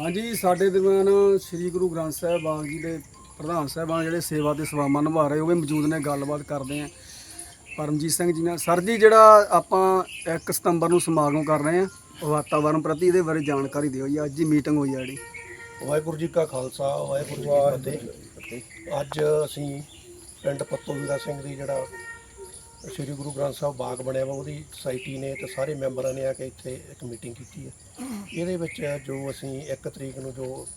ਹਾਂਜੀ, ਸਾਡੇ ਦਰਮਿਆਨ ਸ੍ਰੀ ਗੁਰੂ ਗ੍ਰੰਥ ਸਾਹਿਬ ਬਾਗ ਜੀ ਦੇ ਪ੍ਰਧਾਨ ਸਾਹਿਬਾਨ ਜਿਹੜੇ ਸੇਵਾ ਦੇ ਸੇਵਾਵਾਂ ਨਿਭਾ ਰਹੇ, ਉਹ ਵੀ ਮੌਜੂਦ ਨੇ, ਗੱਲਬਾਤ ਕਰਦੇ ਆ। ਪਰਮਜੀਤ ਸਿੰਘ ਜੀ ਨਾਲ। ਸਰ ਜੀ, ਜਿਹੜਾ ਆਪਾਂ 1 ਸਤੰਬਰ ਨੂੰ ਸਮਾਗਮ ਕਰ ਰਹੇ ਆ ਵਾਤਾਵਰਣ ਪ੍ਰਤੀ ਇਹਦੇ ਬਾਰੇ ਜਾਣਕਾਰੀ ਦਿਓ ਜੀ। ਅੱਜ ਹੀ ਮੀਟਿੰਗ ਹੋਈ ਆ ਜਿਹੜੀ। ਵਾਹਿਗੁਰੂ ਜੀ ਕਾ ਖਾਲਸਾ, ਵਾਹਿਗੁਰੂ ਜੀ ਕੀ ਫਤਿਹ। ਅੱਜ ਅਸੀਂ ਪਿੰਡ ਪੱਤੋ ਸਿੰਘ ਦੀ ਜਿਹੜਾ ਸ੍ਰੀ ਗੁਰੂ ਗ੍ਰੰਥ ਸਾਹਿਬ ਬਾਗ ਬਣਿਆ ਵਾ, ਉਹਦੀ ਸੁਸਾਇਟੀ ਨੇ ਤੇ ਸਾਰੇ ਮੈਂਬਰਾਂ ਨੇ ਆ ਕੇ ਇੱਥੇ ਇੱਕ ਮੀਟਿੰਗ ਕੀਤੀ ਹੈ। ਇਹਦੇ ਵਿੱਚ ਜੋ ਅਸੀਂ 1 ਤਰੀਕ ਨੂੰ ਜੋ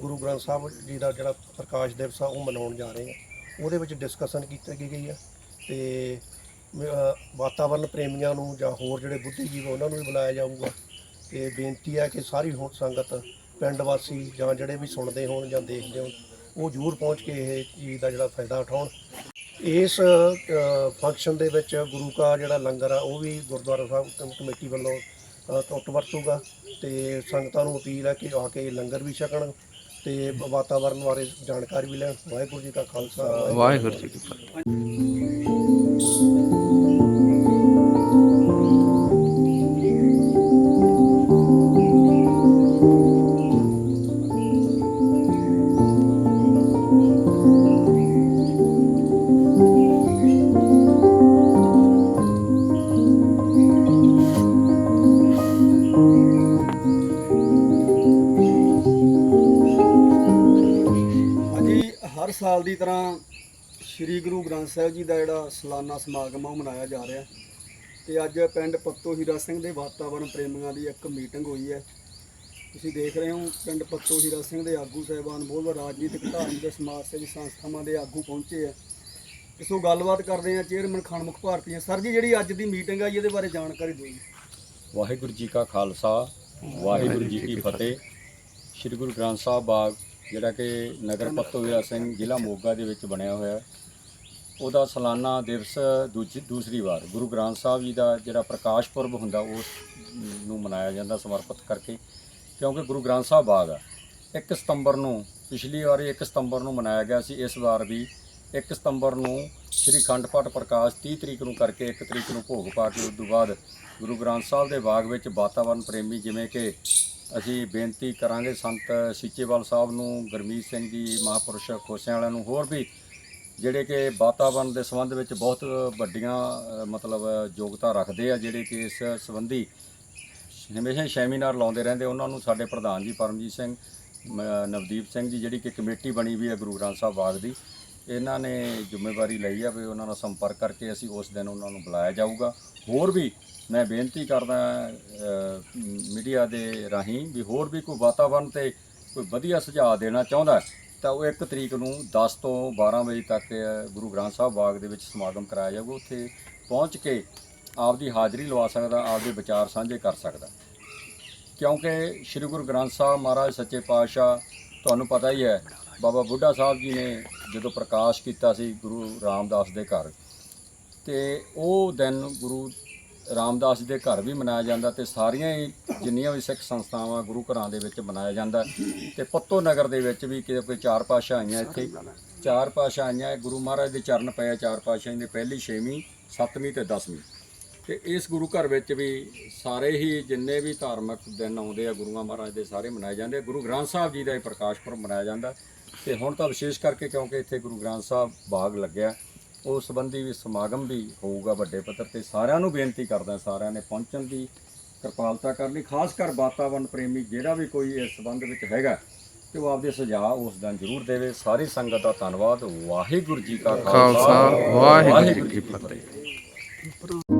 ਗੁਰੂ ਗ੍ਰੰਥ ਸਾਹਿਬ ਜੀ ਦਾ ਜਿਹੜਾ ਪ੍ਰਕਾਸ਼ ਦਿਵਸ ਆ, ਉਹ ਮਨਾਉਣ ਜਾ ਰਹੇ ਹਾਂ। ਉਹਦੇ ਵਿੱਚ ਡਿਸਕਸ਼ਨ ਕੀਤੀ ਗਈ ਹੈ ਤੇ ਮ- ਵਾਤਾਵਰਣ ਪ੍ਰੇਮੀਆਂ ਨੂੰ ਜਾਂ ਹੋਰ ਜਿਹੜੇ ਬੁੱਧੀਜੀਵ ਉਹਨਾਂ ਨੂੰ ਵੀ ਬੁਲਾਇਆ ਜਾਊਗਾ। ਤੇ ਬੇਨਤੀ ਹੈ ਕਿ ਸਾਰੀ ਹੁਣ ਸੰਗਤ, ਪਿੰਡ ਵਾਸੀ ਜਾਂ ਜਿਹੜੇ ਵੀ ਸੁਣਦੇ ਹੋਣ ਜਾਂ ਦੇਖਦੇ ਹੋਣ, ਉਹ ਜ਼ਰੂਰ ਪਹੁੰਚ ਕੇ ਇਹ ਚੀਜ਼ ਦਾ ਜਿਹੜਾ ਫਾਇਦਾ ਉਠਾਉਣ। ਇਸ ਫੰਕਸ਼ਨ ਦੇ ਵਿੱਚ ਗੁਰੂ ਕਾ ਜਿਹੜਾ ਲੰਗਰ ਆ ਉਹ ਵੀ ਗੁਰਦੁਆਰਾ ਸਾਹਿਬ ਕਮੇਟੀ ਵੱਲੋਂ ਅ, ਟੁੱਟ ਵਰਤੂਗਾ ਤੇ ਸੰਗਤਾਂ ਨੂੰ ਅਪੀਲ ਹੈ ਕਿ ਆ ਕੇ ਲੰਗਰ ਵੀ ਛਕਣ ਤੇ ਵਾਤਾਵਰਣ ਬਾਰੇ ਜਾਣਕਾਰੀ ਵੀ ਲੈਣ। ਵਾਹਿਗੁਰੂ ਜੀ ਕਾ ਖਾਲਸਾ। ਵਾਹਿਗੁਰੂ ਜੀ ਕੀ ਫਤਿਹ। ਹਰ ਸਾਲ ਦੀ ਤਰ੍ਹਾਂ ਸ੍ਰੀ ਗੁਰੂ ਗ੍ਰੰਥ ਸਾਹਿਬ ਜੀ ਦਾ ਜਿਹੜਾ ਸਾਲਾਨਾ ਸਮਾਗਮ ਆ, ਉਹ ਮਨਾਇਆ ਜਾ ਰਿਹਾ। ਤੇ ਅੱਜ ਪਿੰਡ ਪੱਤੋ ਹੀਰਾ ਸਿੰਘ ਦੇ ਵਾਤਾਵਰਣ ਪ੍ਰੇਮੀਆਂ ਦੀ ਇੱਕ ਮੀਟਿੰਗ ਹੋਈ ਹੈ। ਤੁਸੀਂ ਦੇਖ ਰਹੇ ਹੋ, ਪਿੰਡ ਪੱਤੋ ਹੀਰਾ ਸਿੰਘ ਦੇ ਆਗੂ ਸਾਹਿਬਾਨ ਬਹੁਤ ਰਾਜਨੀਤਿਕ ਧਾਰਮਿਕ ਤੇ ਸਮਾਜ ਸੇਵੀ ਸੰਸਥਾਵਾਂ ਦੇ ਆਗੂ ਪਹੁੰਚੇ ਆ। ਇਸੋ ਗੱਲਬਾਤ ਕਰਦੇ ਆ ਚੇਅਰਮੈਨ ਖਾਨਮੁਖ ਭਾਰਤੀਆਂ ਸਰ ਜੀ, ਜਿਹੜੀ ਅੱਜ ਦੀ ਮੀਟਿੰਗ ਆ ਜੀ ਇਹਦੇ ਬਾਰੇ ਜਾਣਕਾਰੀ ਦਿਓ ਜੀ। ਵਾਹਿਗੁਰੂ ਜੀ ਕਾ ਖਾਲਸਾ, ਵਾਹਿਗੁਰੂ ਜੀ ਕੀ ਫਤਿਹ। ਸ੍ਰੀ ਗੁਰੂ ਗ੍ਰੰਥ ਸਾਹਿਬ ਬਾਗ ਜਿਹੜਾ ਕਿ ਨਗਰ ਪੱਤੋਵੀਰਾ ਸਿੰਘ ਜ਼ਿਲ੍ਹਾ ਮੋਗਾ ਦੇ ਵਿੱਚ ਬਣਿਆ ਹੋਇਆ ਉਹਦਾ ਸਾਲਾਨਾ ਦਿਵਸ ਦੂਜੀ ਦੂਸਰੀ ਵਾਰ ਗੁਰੂ ਗ੍ਰੰਥ ਸਾਹਿਬ ਜੀ ਦਾ ਜਿਹੜਾ ਪ੍ਰਕਾਸ਼ ਪੁਰਬ ਹੁੰਦਾ, ਉਸ ਨੂੰ ਮਨਾਇਆ ਜਾਂਦਾ ਸਮਰਪਿਤ ਕਰਕੇ, ਕਿਉਂਕਿ ਗੁਰੂ ਗ੍ਰੰਥ ਸਾਹਿਬ ਬਾਗ ਆ। 1 ਸਤੰਬਰ ਨੂੰ, ਪਿਛਲੀ ਵਾਰੀ 1 ਸਤੰਬਰ ਨੂੰ ਮਨਾਇਆ ਗਿਆ ਸੀ, ਇਸ ਵਾਰ ਵੀ 1 ਸਤੰਬਰ ਨੂੰ ਸ੍ਰੀ ਖੰਡ ਪਾਠ ਪ੍ਰਕਾਸ਼ 30 ਤਰੀਕ ਨੂੰ ਕਰਕੇ 1 ਤਰੀਕ ਨੂੰ ਭੋਗ ਪਾ ਕੇ, ਉਸ ਤੋਂ ਬਾਅਦ ਗੁਰੂ ਗ੍ਰੰਥ ਸਾਹਿਬ ਦੇ ਬਾਗ ਵਿੱਚ ਵਾਤਾਵਰਣ ਪ੍ਰੇਮੀ ਜਿਵੇਂ ਕਿ ਅਸੀਂ ਬੇਨਤੀ ਕਰਾਂਗੇ ਸੰਤ ਸੀਚੇਵਾਲ ਸਾਹਿਬ ਨੂੰ, ਗੁਰਮੀਤ ਸਿੰਘ ਜੀ, ਮਹਾਪੁਰਸ਼ ਖੋਸਿਆਂ ਵਾਲਿਆਂ ਨੂੰ ਹੋਰ ਵੀ ਜਿਹੜੇ ਕਿ ਵਾਤਾਵਰਣ ਦੇ ਸੰਬੰਧ ਵਿੱਚ ਬਹੁਤ ਵੱਡੀਆਂ ਮਤਲਬ ਯੋਗਤਾ ਰੱਖਦੇ ਆ, ਜਿਹੜੇ ਕਿ ਇਸ ਸੰਬੰਧੀ ਹਮੇਸ਼ਾ ਹੀ ਸੈਮੀਨਾਰ ਲਾਉਂਦੇ ਰਹਿੰਦੇ ਉਹਨਾਂ ਨੂੰ ਸਾਡੇ ਪ੍ਰਧਾਨ ਜੀ ਪਰਮਜੀਤ ਸਿੰਘ, ਮ- ਨਵਦੀਪ ਸਿੰਘ ਜੀ, ਜਿਹੜੀ ਕਿ ਕਮੇਟੀ ਬਣੀ ਵੀ ਹੈ ਗੁਰੂ ਗ੍ਰੰਥ ਸਾਹਿਬ ਬਾਗ ਦੀ ਇਹਨਾਂ ਨੇ ਜ਼ਿੰਮੇਵਾਰੀ ਲਈ ਆ ਵੀ ਉਹਨਾਂ ਨਾਲ ਸੰਪਰਕ ਕਰਕੇ ਅਸੀਂ ਉਸ ਦਿਨ ਉਹਨਾਂ ਨੂੰ ਬੁਲਾਇਆ ਜਾਊਗਾ। ਹੋਰ ਵੀ ਮੈਂ ਬੇਨਤੀ ਕਰਦਾ ਮੀਡੀਆ ਦੇ ਰਾਹੀਂ ਵੀ ਹੋਰ ਵੀ ਕੋਈ ਵਾਤਾਵਰਣ ਤੇ ਕੋਈ ਵਧੀਆ ਸੁਝਾਅ ਦੇਣਾ ਚਾਹੁੰਦਾ ਤਾਂ ਉਹ 1 ਤਰੀਕ ਨੂੰ 10 ਤੋਂ 12 ਵਜੇ ਤੱਕ ਗੁਰੂ ਗ੍ਰੰਥ ਸਾਹਿਬ ਬਾਗ ਦੇ ਵਿੱਚ ਸਮਾਗਮ ਕਰਾਇਆ ਜਾਊਗਾ। ਉੱਥੇ ਪਹੁੰਚ ਕੇ ਆਪਦੀ ਹਾਜ਼ਰੀ ਲਵਾ ਸਕਦਾ, ਆਪਦੇ ਵਿਚਾਰ ਸਾਂਝੇ ਕਰ ਸਕਦਾ। ਕਿਉਂਕਿ ਸ੍ਰੀ ਗੁਰੂ ਗ੍ਰੰਥ ਸਾਹਿਬ ਮਹਾਰਾਜ, ਸੱਚੇ ਪਾਤਸ਼ਾਹ, ਤੁਹਾਨੂੰ ਪਤਾ ਹੀ ਹੈ ਬਾਬਾ ਬੁੱਢਾ ਸਾਹਿਬ ਜੀ ਨੇ ਜਦੋਂ ਪ੍ਰਕਾਸ਼ ਕੀਤਾ ਸੀ ਗੁਰੂ ਰਾਮਦਾਸ ਦੇ ਘਰ ਤੇ ਉਹ ਦਿਨ ਗੁਰੂ ਰਾਮਦਾਸ ਦੇ ਘਰ ਵੀ ਮਨਾਇਆ ਜਾਂਦਾ ਤੇ ਸਾਰੀਆਂ ਹੀ ਜਿੰਨੀਆਂ ਵੀ ਸਿੱਖ ਸੰਸਥਾਵਾਂ ਗੁਰੂ ਘਰਾਂ ਦੇ ਵਿੱਚ ਮਨਾਇਆ ਜਾਂਦਾ ਤੇ ਪੱਤੋ ਨਗਰ ਦੇ ਵਿੱਚ ਵੀ ਕਿਤੇ ਕੋਈ ਚਾਰ ਪਾਸ਼ਾ ਆਈਆਂ ਇੱਥੇ। ਚਾਰ ਪਾਸ਼ਾ ਆਈਆਂ ਗੁਰੂ ਮਹਾਰਾਜ ਦੇ ਚਰਨ ਪਏ ਆ ਚਾਰ ਪਾਸ਼ਾਹਾਂ ਦੇ ਪਹਿਲੀ ਛੇਵੀਂ ਸੱਤਵੀਂ ਤੇ ਦਸਵੀਂ। ਤੇ ਇਸ ਗੁਰੂ ਘਰ ਵਿੱਚ ਵੀ ਸਾਰੇ ਹੀ ਜਿੰਨੇ ਵੀ ਧਾਰਮਿਕ ਦਿਨ ਆਉਂਦੇ ਆ ਗੁਰੂਆਂ ਮਹਾਰਾਜ ਦੇ ਸਾਰੇ ਮਨਾਏ ਜਾਂਦੇ ਗੁਰੂ ਗ੍ਰੰਥ ਸਾਹਿਬ ਜੀ ਦਾ ਇਹ ਪ੍ਰਕਾਸ਼ ਪੁਰਬ ਮਨਾਇਆ ਜਾਂਦਾ। ਤੇ ਹੁਣ ਤਾਂ ਵਿਸ਼ੇਸ਼ ਕਰਕੇ ਕਿਉਂਕਿ ਇੱਥੇ ਗੁਰੂ ਗ੍ਰੰਥ ਸਾਹਿਬ ਬਾਗ ਲੱਗਿਆ, ਉਸ ਸੰਬੰਧੀ ਵੀ ਸਮਾਗਮ ਵੀ ਹੋਊਗਾ ਵੱਡੇ ਪੱਧਰ ਤੇ। ਸਾਰਿਆਂ ਨੂੰ ਬੇਨਤੀ ਕਰਦਾ, ਸਾਰਿਆਂ ਨੇ ਪਹੁੰਚਣ ਦੀ ਕਿਰਪਾਲਤਾ ਕਰਨੀ ਖਾਸ ਕਰ ਵਾਤਾਵਰਣ ਪ੍ਰੇਮੀ ਜਿਹੜਾ ਵੀ ਕੋਈ ਇਸ ਸੰਬੰਧ ਵਿੱਚ ਹੈਗਾ ਤੇ ਉਹ ਆਪਦੇ ਸੁਝਾਅ ਉਸ ਦਿਨ ਜ਼ਰੂਰ ਦੇਵੇ। ਸਾਰੀ ਸੰਗਤ ਦਾ ਧੰਨਵਾਦ। ਵਾਹਿਗੁਰੂ ਜੀ ਕਾ ਖਾਲਸਾ। ਵਾਹਿਗੁਰੂ ਜੀ ਕੀ ਫਤਿਹ।